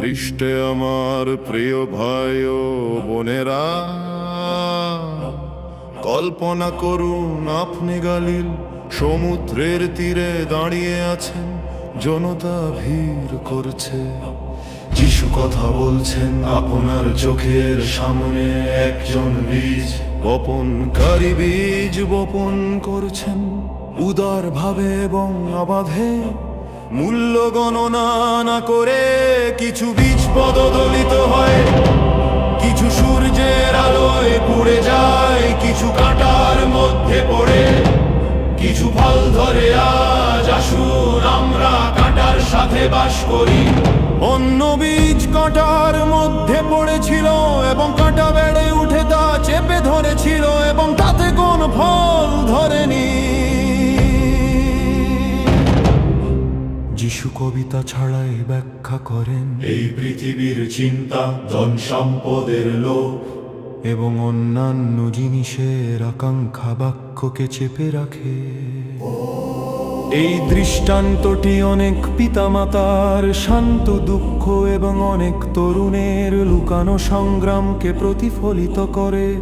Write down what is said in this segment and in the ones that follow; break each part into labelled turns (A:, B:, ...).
A: পৃষ্ঠে আমার প্রিয় ভাই ও বোনেরা, কল্পনা করুন আপনি গালিল, সমুদ্রের তীরে দাঁড়িয়ে আছেন, জনতা ভিড় করছে। যিশু কথা বলছেন, আপনার চোখের সামনে একজন বীজ, বপনকারী বীজ বপন করছেন। উদার ভাবে এবং অবাধে মূল্য গণনা না করে কিছু বীজ পদদলিত হয়। কিছু সূর্যের আলোয় পুড়ে যায়, কিছু কাঁটার মধ্যে পড়ে। কিছু ফল ধরে আজ আসুন, আমরা কাঁটার সাথে বাস করি। অন্য বীজ কাঁটার মধ্যে পড়েছিল এবং কাঁটা যিশু কবিতা ছাড়াই ব্যাখ্যা করেন।
B: এই পৃথিবীর চিন্তা ধন সম্পদের লোভ।
A: এবং অন্যান্য জিনিসের আকাঙ্ক্ষা বাক্যকে চেপে রাখে। এই দৃষ্টান্তটি অনেক পিতামাতার শান্ত দুঃখ এবং অনেক তরুণের লুকানো সংগ্রামকে প্রতিফলিত করে।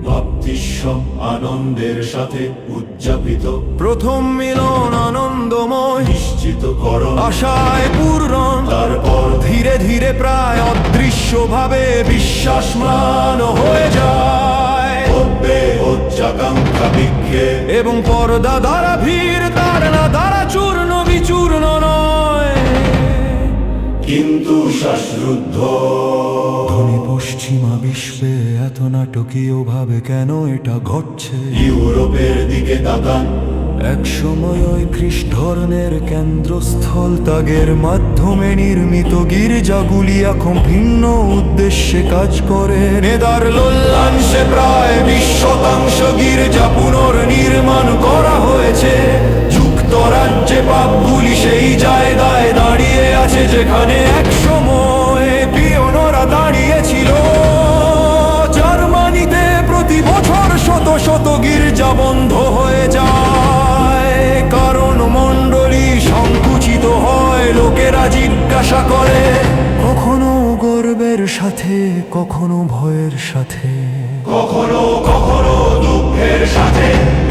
B: আনন্দের সাথে উদযাপিত।
A: প্রথম মিলন আনন্দময়।
B: নিশ্চিত করণ।
A: আশায় পূরণ।
B: তারপর
A: ধীরে ধীরে প্রায় অদৃশ্যভাবে বিশ্বাস ম্লান হয়ে যায়। এবং পর্দা দ্বারা ভিড় তার না ধনী পশ্চিমা বিশ্বে এত নাটকীয় ভাবে কেন এটা ঘটছে?
B: ইউরোপের দিকে তাকান।
A: এক সময় ওই খ্রিস্ট ধর্মের কেন্দ্রস্থল ত্যাগের মাধ্যমে নির্মিত গির্জাগুলি এখন ভিন্ন উদ্দেশ্যে কাজ করে। নেদার লোল্লাংশে প্রায় বিশ শতাংশ গির্জা পুনর্নির্মাণ করা হয়েছে। যুক্তরাজ্যে পাপগুলি সেই জায়গায় দাঁড়িয়ে আছে যেখানে এক গির্জা বন্ধ হয়ে যায়। কারণ মণ্ডলী সংকুচিত হয় লোকেরা জিজ্ঞাসা করে কখনো গর্বের সাথে কখনো ভয়ের সাথে?
B: কখনো কখনো দুঃখের সাথে।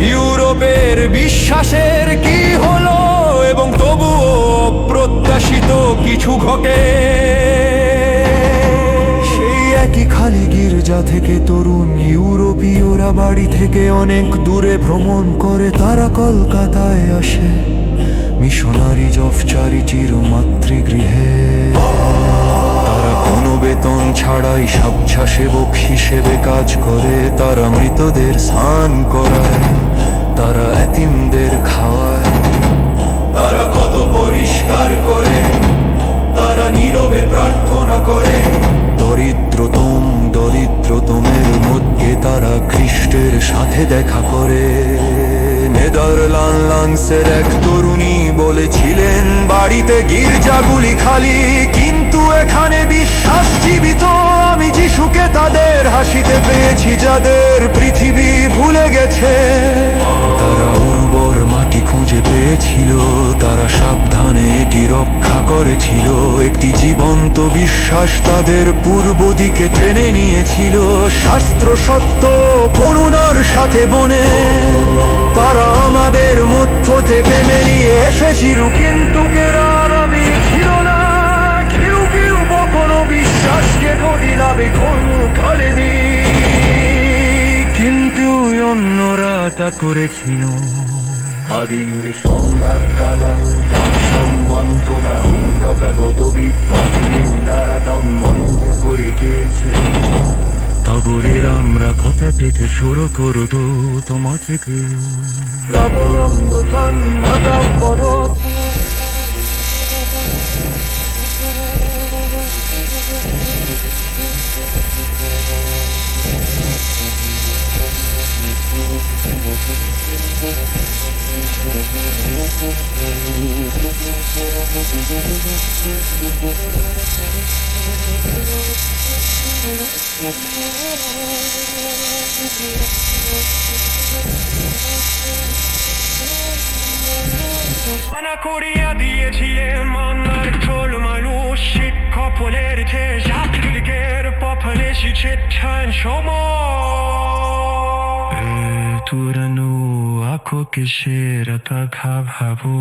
A: ইউরোপের বিশ্বাসের কি হলো? এবং তবুও প্রত্যাশিত কিছু ঘটে। একই খালি গির্জা থেকে তরুণ ইউরোপীয়রা বাড়ি থেকে অনেক দূরে ভ্রমণ করে তারা কলকাতায় আসে। মিশনারি অফ চ্যারিটির মাতৃগৃহে। তারা কোনো বেতন ছাড়াই স্বেচ্ছাসেবক হিসেবে কাজ করে, তারা মৃতদের স্নান করায়, তারা এতিমদের খাওয়ায়।
B: তারা কত পরিষ্কার করে
A: সাথে দেখা করে। নেদারল্যান্ডসের এক তরুণী বলেছিলেন, বাড়িতে গির্জাগুলি খালি, কিন্তু এখানে বিশ্বাস জীবিত আমি যিশুকে তাদের হাসিতে পেয়েছি, যাদের পৃথিবী ভুলে গেছে। তারা খুঁজে পেয়েছিল তারা সাবধানে এটি রক্ষা করেছিল। একটি জীবন্ত বিশ্বাস তাদের পূর্ব দিকে টেনে নিয়েছিল। শাস্ত্র সত্য করুণার সাথে বনে। তারা আমাদের মধ্য থেকে বেরিয়ে এসেছিল, কিন্তু না। বিশ্বাসকে কিন্তু অন্যরা তা করেছিল।
B: আদির সংবাদ কালা অঙ্গগত বিদ্যারা সম্বন্ধ করে গিয়েছে
A: তাবরের আমরা কথা থেকে শুরু করব তোমা থেকে
B: নবরঙ্গ সন্মদা পরত
C: Bana Korea diyeceğim anlar çoluma luşit popülerite Yap gülü geri popüleşi çetten şomo ee, Turan'ı দুঃখ কিসের তা ঘা ভাবো